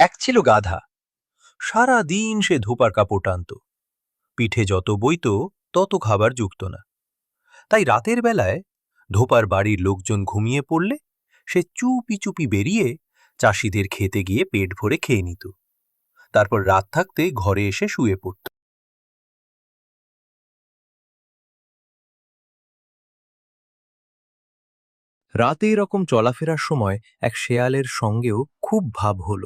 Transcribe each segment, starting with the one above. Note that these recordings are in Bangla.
এক ছিল গাধা। সারা দিন সে ধোপার কাপড় টানত। পিঠে যত বইত, তত খাবার যুক্ত না। তাই রাতের বেলায় ধোপার বাড়ির লোকজন ঘুমিয়ে পড়লে সে চুপি চুপি বেরিয়ে চাষিদের খেতে গিয়ে পেট ভরে খেয়ে নিত। তারপর রাত থাকতে ঘরে এসে শুয়ে পড়ত। রাতে এরকম চলাফেরার সময় এক শেয়ালের সঙ্গেও খুব ভাব হল।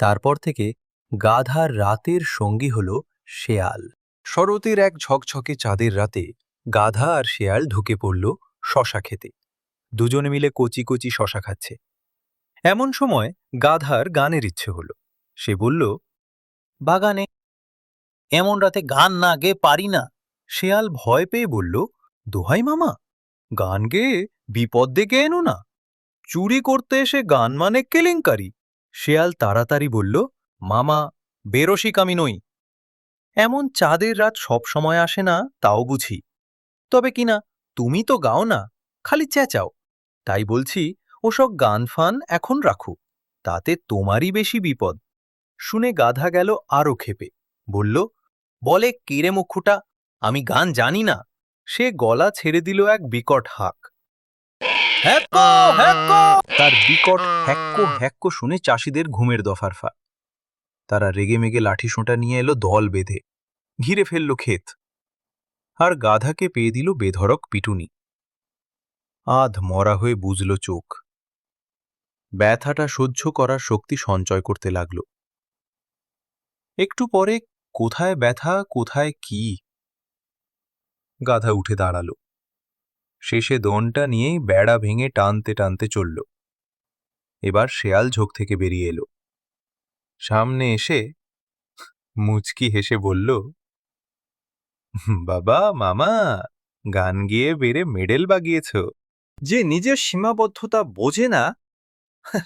তারপর থেকে গাধার রাতের সঙ্গী হল শেয়াল। শরতের এক ঝকঝকে চাঁদের রাতে গাধা আর শেয়াল ঢুকে পড়ল শশা খেতে। দুজনে মিলে কচি কচি শশা খাচ্ছে। এমন সময় গাধার গানের ইচ্ছে হল। সে বলল, বাগানে, এমন রাতে গান না গেয়ে পারি না। শেয়াল ভয় পেয়ে বলল, দোহাই মামা, গান গেয়ে বিপদ ডেকে এনো না। চুরি করতে এসে গান মানে কেলেঙ্কারি। শেয়াল তাড়াতাড়ি বলল, মামা বেরসিক আমি নই। এমন চাঁদের রাত সব সময় আসে না, তাও বুঝি। তবে কিনা তুমি তো গাও না, খালি চেঁচাও। তাই বলছি, ওসব গান ফান এখন রাখো, তাতে তোমারই বেশি বিপদ শুনে গাধা গেল আরও ক্ষেপে। বলল, বলে কেরে মুখুটা, আমি গান জানি না সে গলা ছেড়ে দিল এক বিকট হাক। হ্যাক্কো তার বিকট হ্যাক্কো হ্যাক্কো শুনে চাষিদের ঘুমের দফার ফা তারা রেগে মেগে লাঠি সোঁটা নিয়ে এলো দল বেঁধে। ঘিরে ফেলল ক্ষেত। আর গাধাকে পেয়ে দিল বেধড়ক পিটুনি। আধ মরা হয়ে বুঝল চোখ। ব্যথাটা সহ্য করার শক্তি সঞ্চয় করতে লাগল। একটু পরে কোথায় ব্যথা, কোথায় কি? গাধা উঠে দাঁড়াল। শেষে দনটা নিয়েই বেড়া ভেঙে টানতে টানতে চলল। এবার শেয়াল ঝোঁক থেকে বেরিয়ে এলো। সামনে এসে মুচকি হেসে বলল, বাবা, মামা, গান গিয়ে বেড়ে মেডেল বাগিয়েছ। যে নিজের সীমাবদ্ধতা বোঝে না,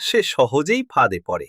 সে সহজেই ফাঁদে পড়ে।